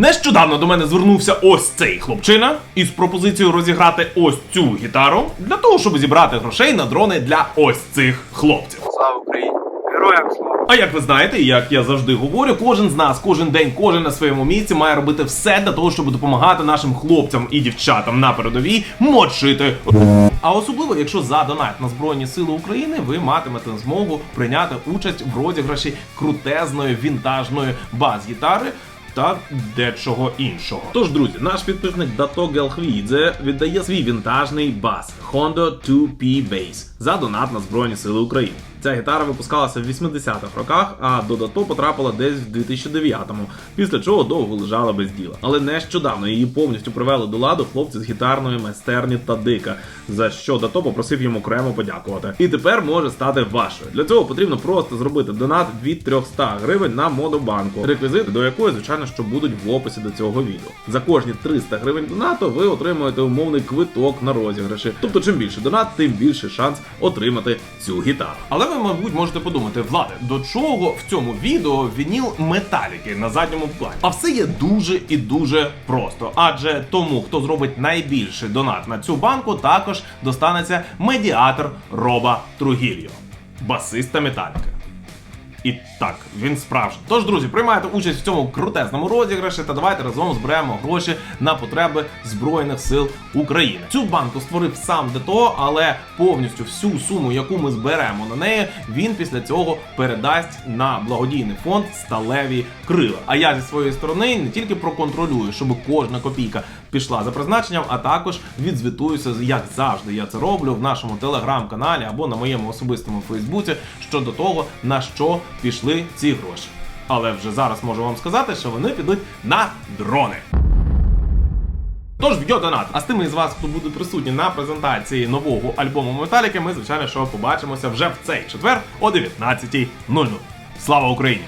Нещодавно до мене звернувся ось цей хлопчина із пропозицією розіграти ось цю гітару для того, щоб зібрати грошей на дрони для ось цих хлопців. Слава Україні! Героям слава! А як ви знаєте, як я завжди говорю, кожен з нас, кожен день, кожен на своєму місці має робити все для того, щоб допомагати нашим хлопцям і дівчатам на передовій мочити. А особливо, якщо за донат на Збройні Сили України ви матимете змогу прийняти участь в розіграші крутезної вінтажної бас-гітари. Та дечого іншого. Тож, друзі, наш підписник Дато Гелхвідзе віддає свій вінтажний бас Honda 2P Bass за донат на Збройні Сили України. Ця гітара випускалася в 80-х роках, а до Дато потрапила десь в 2009-му, після чого довго лежала без діла. Але нещодавно її повністю привели до ладу хлопці з гітарної майстерні Тадика, за що Дато попросив йому окремо подякувати. І тепер може стати вашою. Для цього потрібно просто зробити донат від 300 гривень на Модобанку, реквізити до якої, звичайно, що будуть в описі до цього відео. За кожні 300 гривень донату ви отримуєте умовний квиток на розіграші. Тобто, чим більше донат, тим більше шанс отримати цю гітару. Але ви, мабуть, можете подумати, влади, до чого в цьому відео вініл металіки на задньому плані? А все є дуже і дуже просто. Адже тому, хто зробить найбільший донат на цю банку, також достанеться медіатор Роба Тругільо, басиста металіка. І так, він справжній. Тож, друзі, приймайте участь в цьому крутезному розіграші та давайте разом зберемо гроші на потреби Збройних сил України. Цю банку створив сам ДТО, але повністю всю суму, яку ми зберемо на неї, він після цього передасть на благодійний фонд Сталеві крила. А я зі своєї сторони не тільки проконтролюю, щоб кожна копійка пішла за призначенням, а також відзвітуюся, як завжди я це роблю в нашому телеграм-каналі або на моєму особистому Фейсбуці щодо того, на що пішли ці гроші. Але вже зараз можу вам сказати, що вони підуть на дрони. Тож донат. А з тими із вас, хто буде присутні на презентації нового альбому Металіки, ми звичайно що побачимося вже в цей четвер о 19.00. Слава Україні!